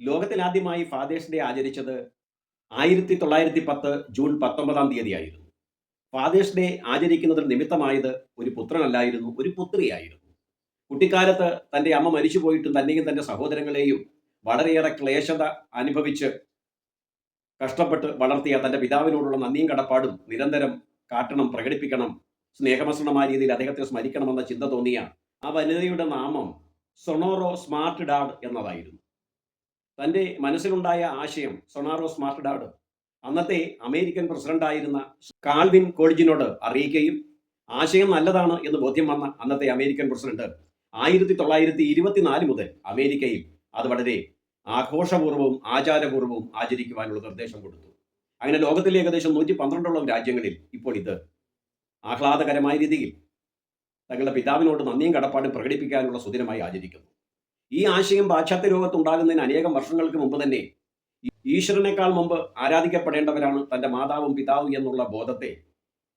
ലോകത്തിലാദ്യമായി fathers day ആചരിച്ചത് ആയിരത്തി തൊള്ളായിരത്തി പത്ത് ജൂൺ പത്തൊമ്പതാം തീയതിയായിരുന്നു. ഫാദേഴ്സ് ഡേ ആചരിക്കുന്നതിൽ നിമിത്തമായത് ഒരു പുത്രനല്ലായിരുന്നു ഒരു പുത്രിയായിരുന്നു. കുട്ടിക്കാലത്ത് തന്റെ അമ്മ മരിച്ചുപോയിട്ടും തന്നെയും തന്റെ സഹോദരങ്ങളെയും വളരെയേറെ ക്ലേശത അനുഭവിച്ച് കഷ്ടപ്പെട്ട് വളർത്തിയ തന്റെ പിതാവിനോടുള്ള നന്ദിയും കടപ്പാടും നിരന്തരം കാട്ടണം പ്രകടിപ്പിക്കണം സ്നേഹമസൃണമായ രീതിയിൽ അദ്ദേഹത്തെ സ്മരിക്കണമെന്ന ചിന്ത തോന്നിയ ആ വനിതയുടെ നാമം സൊണോറോ സ്മാർട്ട് ഡാഡ് എന്നതായിരുന്നു. തന്റെ മനസ്സിലുണ്ടായ ആശയം സൊണാറോ സ്മാർട്ട് ഡാഡ് അന്നത്തെ അമേരിക്കൻ പ്രസിഡന്റായിരുന്ന കാൾവിൻ കോൾജിനോട് അറിയിക്കുകയും ആശയം നല്ലതാണ് എന്ന് ബോധ്യം വന്ന അന്നത്തെ അമേരിക്കൻ പ്രസിഡന്റ് ആയിരത്തി തൊള്ളായിരത്തി ഇരുപത്തിനാല് മുതൽ അമേരിക്കയിൽ അത് വളരെ ആഘോഷപൂർവവും ആചാരപൂർവവും ആചരിക്കുവാനുള്ള നിർദ്ദേശം കൊടുത്തു. അങ്ങനെ ലോകത്തിലെ ഏകദേശം നൂറ്റി പന്ത്രണ്ടോളം രാജ്യങ്ങളിൽ ഇപ്പോൾ ഇത് ആഹ്ലാദകരമായ രീതിയിൽ തങ്ങളുടെ പിതാവിനോട് നന്ദിയും കടപ്പാടും പ്രകടിപ്പിക്കാനുള്ള സുദിനമായി ആചരിക്കുന്നു. ഈ ആശയം പാശ്ചാത്യ ലോകത്തുണ്ടാകുന്നതിന് അനേകം വർഷങ്ങൾക്ക് മുമ്പ് തന്നെ ഈശ്വരനേക്കാൾ മുമ്പ് ആരാധിക്കപ്പെടേണ്ടവരാണ് തന്റെ മാതാവും പിതാവും എന്നുള്ള ബോധത്തെ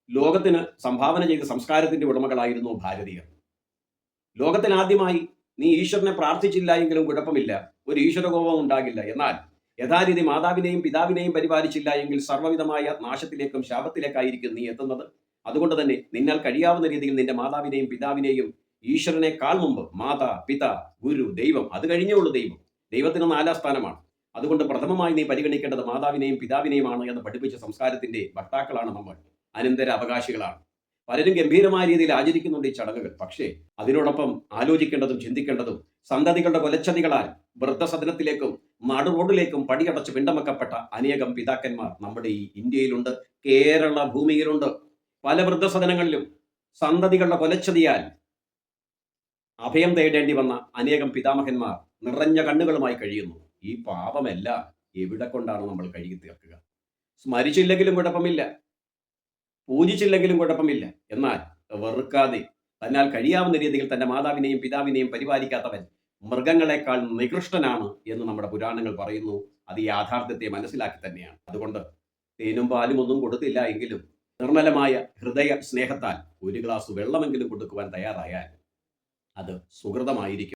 ലോകത്തിന് സംഭാവന ചെയ്ത സംസ്കാരത്തിന്റെ ഉടമകളായിരുന്നു ഭാരതീയർ. ലോകത്തിനാദ്യമായി നീ ഈശ്വരനെ പ്രാർത്ഥിച്ചില്ല എങ്കിലും കുഴപ്പമില്ല. ഒരു ഈശ്വരകോപം ഉണ്ടാകില്ല. എന്നാൽ യഥാരീതി മാതാവിനെയും പിതാവിനെയും പരിപാലിച്ചില്ല എങ്കിൽ സർവവിധമായ നാശത്തിലേക്കും ശാപത്തിലേക്കായിരിക്കും നീ എത്തുന്നത്. അതുകൊണ്ട് തന്നെ നിന്നാൽ കഴിയാവുന്ന രീതിയിൽ നിന്റെ മാതാവിനെയും പിതാവിനെയും ഈശ്വരനേക്കാൾ മുമ്പ് മാതാ പിത ഗുരു ദൈവം അത് കഴിഞ്ഞേ ഉള്ളൂ ദൈവം. ദൈവത്തിന് നാലാം സ്ഥാനമാണ്. അതുകൊണ്ട് പ്രഥമമായി നീ പരിഗണിക്കേണ്ടത് മാതാവിനെയും പിതാവിനെയുമാണ് എന്ന് പഠിപ്പിച്ച സംസ്കാരത്തിന്റെ വക്താക്കളാണ് നമ്മൾ. അനന്തര അവകാശികളാണ്. പലരും ഗംഭീരമായ രീതിയിൽ ആചരിക്കുന്നുണ്ട് ഈ ചടങ്ങുകൾ. പക്ഷേ അതിനോടൊപ്പം ആലോചിക്കേണ്ടതും ചിന്തിക്കേണ്ടതും സന്തതികളുടെ കൊലച്ചതികളാൽ വൃദ്ധസദനത്തിലേക്കും നടുറോഡിലേക്കും പടിയടച്ച് പിണ്ടമക്കപ്പെട്ട അനേകം പിതാക്കന്മാർ നമ്മുടെ ഈ ഇന്ത്യയിലുണ്ട് കേരള ഭൂമിയിലുണ്ട്. പല വൃദ്ധസദനങ്ങളിലും സന്തതികളുടെ കൊലച്ചതിയാൽ അഭയം തേടേണ്ടി വന്ന അനേകം പിതാമഹന്മാർ നിറഞ്ഞ കണ്ണുകളുമായി കഴിയുന്നു. ഈ പാപമല്ല എവിടെ കൊണ്ടാണ് നമ്മൾ കഴുകി തീർക്കുക? സ്മരിച്ചില്ലെങ്കിലും കുഴപ്പമില്ല. പൂജിച്ചില്ലെങ്കിലും കുഴപ്പമില്ല. എന്നാൽ വെറുക്കാതെ തന്നാൽ കഴിയാവുന്ന രീതിയിൽ തന്റെ മാതാവിനെയും പിതാവിനെയും പരിപാലിക്കാത്തവൻ മൃഗങ്ങളെക്കാൾ നികൃഷ്ടനാണ് എന്ന് നമ്മുടെ പുരാണങ്ങൾ പറയുന്നു. അത് യാഥാർത്ഥ്യത്തെ മനസ്സിലാക്കി തന്നെയാണ്. അതുകൊണ്ട് തേനും പാലും ഒന്നും കൊടുത്തില്ല എങ്കിലും നിർമ്മലമായ ഹൃദയ സ്നേഹത്താൽ ഒരു ഗ്ലാസ് വെള്ളമെങ്കിലും കൊടുക്കുവാൻ തയ്യാറായാൽ അത് സുഹൃതമായിരിക്കും.